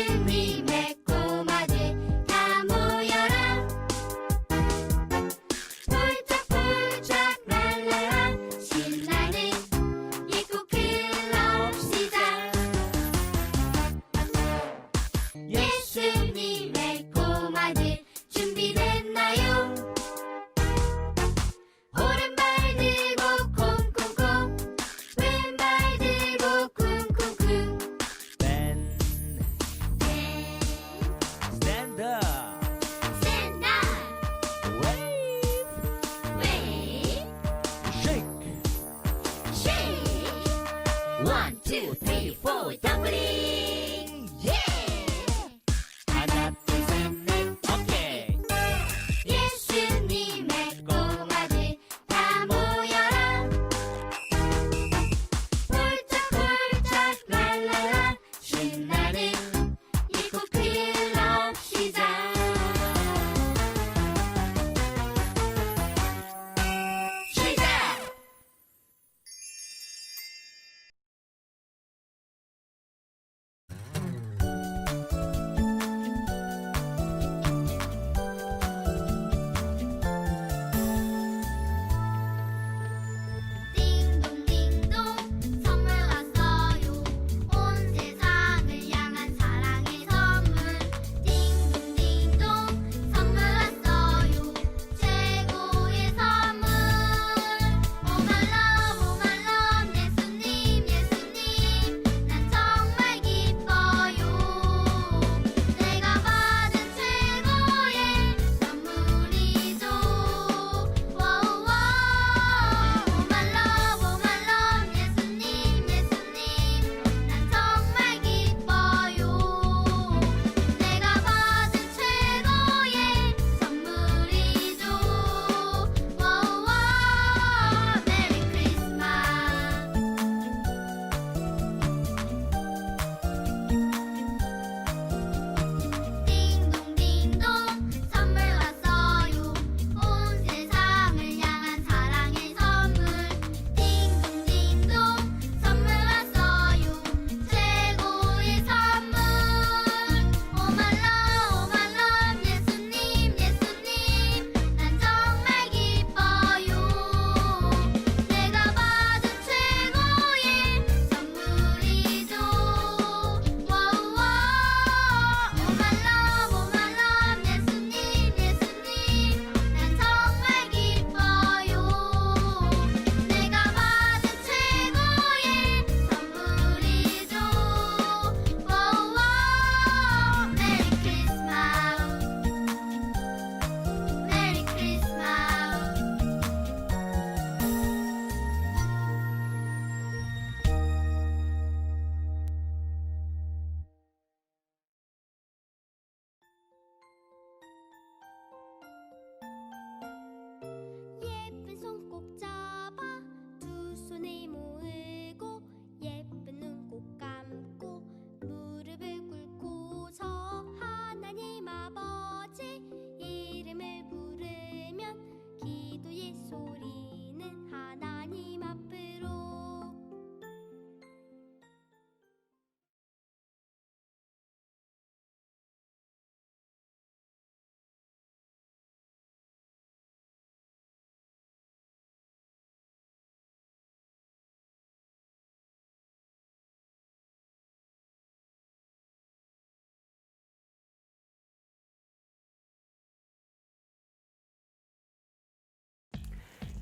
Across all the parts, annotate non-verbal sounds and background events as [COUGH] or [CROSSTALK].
예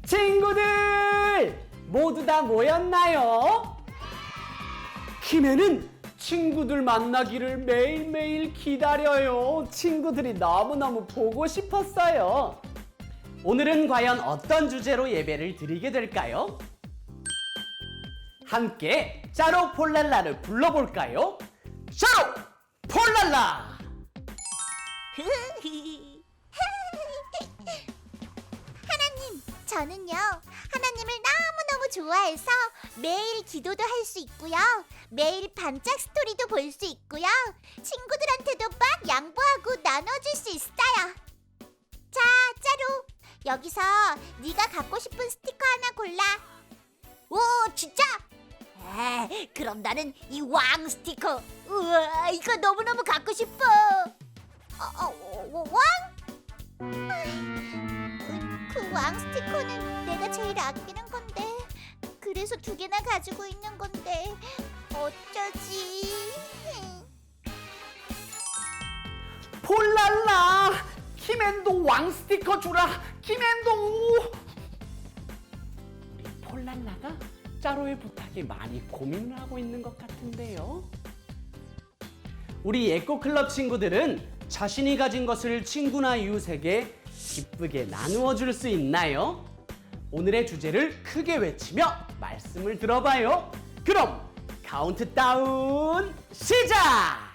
친구들 모두 다 모였나요? 키맨은 친구들 만나기를 매일매일 기다려요. 친구들이 너무너무 보고 싶었어요. 오늘은 과연 어떤 주제로 예배를 드리게 될까요? 함께 짜로 폴랄라를 불러볼까요? 짜로 폴랄라! [LAUGHS] 하나님, 저는요, 하나님을 너무너무 좋아해서 매일 기도도 할 수 있고요. 매일 반짝 스토리도 볼 수 있고요. 친구들한테도 막 양보하고 나눠줄 수 있어요. 자, 짜루. 여기서 네가 갖고 싶은 스티커 하나 골라. 오, 진짜? 아, 그럼 나는 이 왕 스티커. 우와, 이거 너무너무 갖고 싶어. 어, 어, 왕? 그 왕 스티커는 내가 제일 아끼는 건데. 그래서 두 개나 가지고 있는 건데. 어쩌지? 폴랄라 김앤도 왕 스티커 주라 김앤도 우리 폴랄라가 짜로의 부탁에 많이 고민을 하고 있는 것 같은데요 우리 에코클럽 친구들은 자신이 가진 것을 친구나 이웃에게 기쁘게 나누어 줄 수 있나요? 오늘의 주제를 크게 외치며 말씀을 들어봐요 그럼 카운트다운 시작!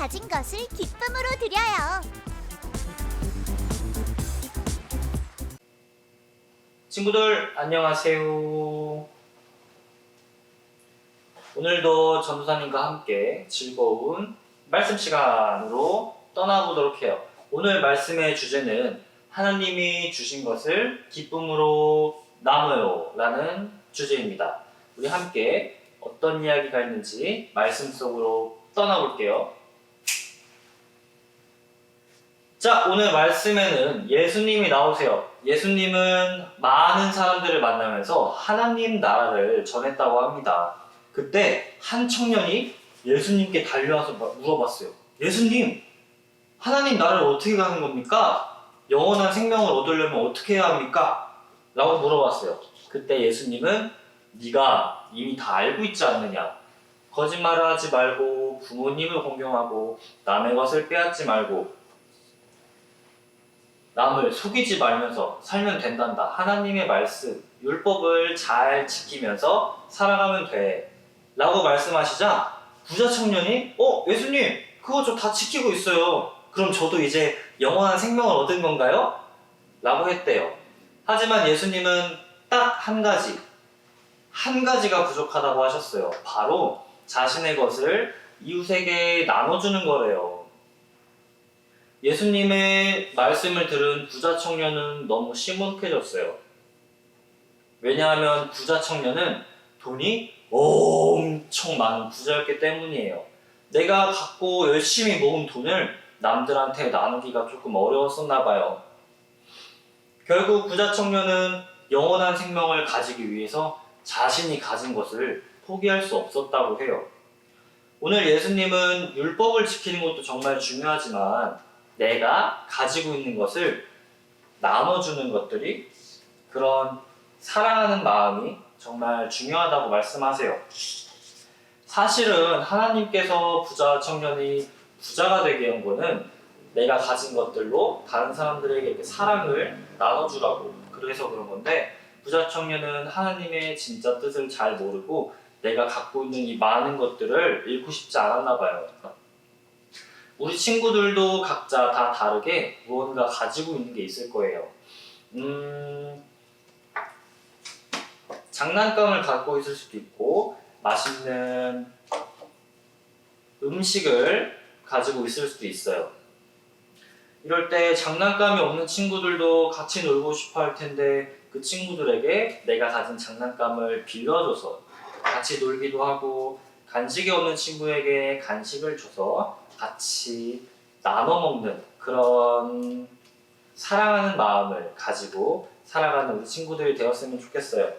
가 가진 것을 기쁨으로 드려요. 친구들 안녕하세요. 오늘도 전도사님과 함께 즐거운 말씀 시간으로 떠나보도록 해요. 오늘 말씀의 주제는 하나님이 주신 것을 기쁨으로 나눠요 라는 주제입니다. 우리 함께 어떤 이야기가 있는지 말씀 속으로 떠나볼게요. 자, 오늘 말씀에는 예수님이 나오세요. 예수님은 많은 사람들을 만나면서 하나님 나라를 전했다고 합니다. 그때 한 청년이 예수님께 달려와서 막 물어봤어요. 예수님, 하나님 나라를 어떻게 가는 겁니까? 영원한 생명을 얻으려면 어떻게 해야 합니까? 라고 물어봤어요. 그때 예수님은 네가 이미 다 알고 있지 않느냐? 거짓말을 하지 말고 부모님을 공경하고 남의 것을 빼앗지 말고 남을 속이지 말면서 살면 된단다. 하나님의 말씀, 율법을 잘 지키면서 살아가면 돼. 라고 말씀하시자 부자 청년이 어? 예수님 그거 저 다 지키고 있어요. 그럼 저도 이제 영원한 생명을 얻은 건가요? 라고 했대요. 하지만 예수님은 딱 한 가지, 한 가지가 부족하다고 하셨어요. 바로 자신의 것을 이웃에게 나눠주는 거래요. 예수님의 말씀을 들은 부자 청년은 너무 시무룩해졌어요. 왜냐하면 부자 청년은 돈이 엄청 많은 부자였기 때문이에요. 내가 갖고 열심히 모은 돈을 남들한테 나누기가 조금 어려웠었나 봐요. 결국 부자 청년은 영원한 생명을 가지기 위해서 자신이 가진 것을 포기할 수 없었다고 해요. 오늘 예수님은 율법을 지키는 것도 정말 중요하지만 내가 가지고 있는 것을 나눠주는 것들이 그런 사랑하는 마음이 정말 중요하다고 말씀하세요. 사실은 하나님께서 부자 청년이 부자가 되게 한 거는 내가 가진 것들로 다른 사람들에게 사랑을 나눠주라고 그래서 그런 건데 부자 청년은 하나님의 진짜 뜻을 잘 모르고 내가 갖고 있는 이 많은 것들을 잃고 싶지 않았나 봐요. 우리 친구들도 각자 다 다르게 무언가 가지고 있는 게 있을 거예요. 음, 장난감을 갖고 있을 수도 있고, 맛있는 음식을 가지고 있을 수도 있어요. 이럴 때 장난감이 없는 친구들도 같이 놀고 싶어 할 텐데, 그 친구들에게 내가 가진 장난감을 빌려줘서 같이 놀기도 하고, 간식이 없는 친구에게 간식을 줘서 같이 나눠 먹는 그런 사랑하는 마음을 가지고 살아가는 우리 친구들이 되었으면 좋겠어요.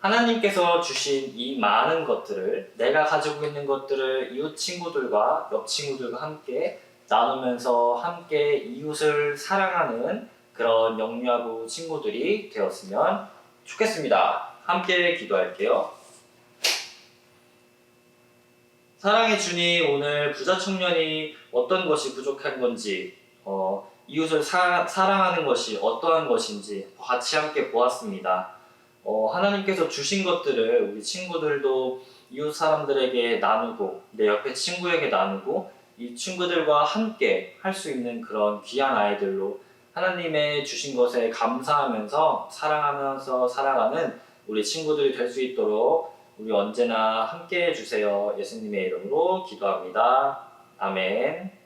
하나님께서 주신 이 많은 것들을 내가 가지고 있는 것들을 이웃 친구들과 옆 친구들과 함께 나누면서 함께 이웃을 사랑하는 그런 영유아부 친구들이 되었으면 좋겠습니다. 함께 기도할게요. 사랑의 주님, 오늘 부자 청년이 어떤 것이 부족한 건지, 어, 이웃을 사, 사랑하는 것이 어떠한 것인지 같이 함께 보았습니다. 어, 하나님께서 주신 것들을 우리 친구들도 이웃 사람들에게 나누고, 내 옆에 친구에게 나누고, 이 친구들과 함께 할 수 있는 그런 귀한 아이들로 하나님의 주신 것에 감사하면서 사랑하면서 살아가는 우리 친구들이 될 수 있도록 우리 언제나 함께 해주세요. 예수님의 이름으로 기도합니다. 아멘.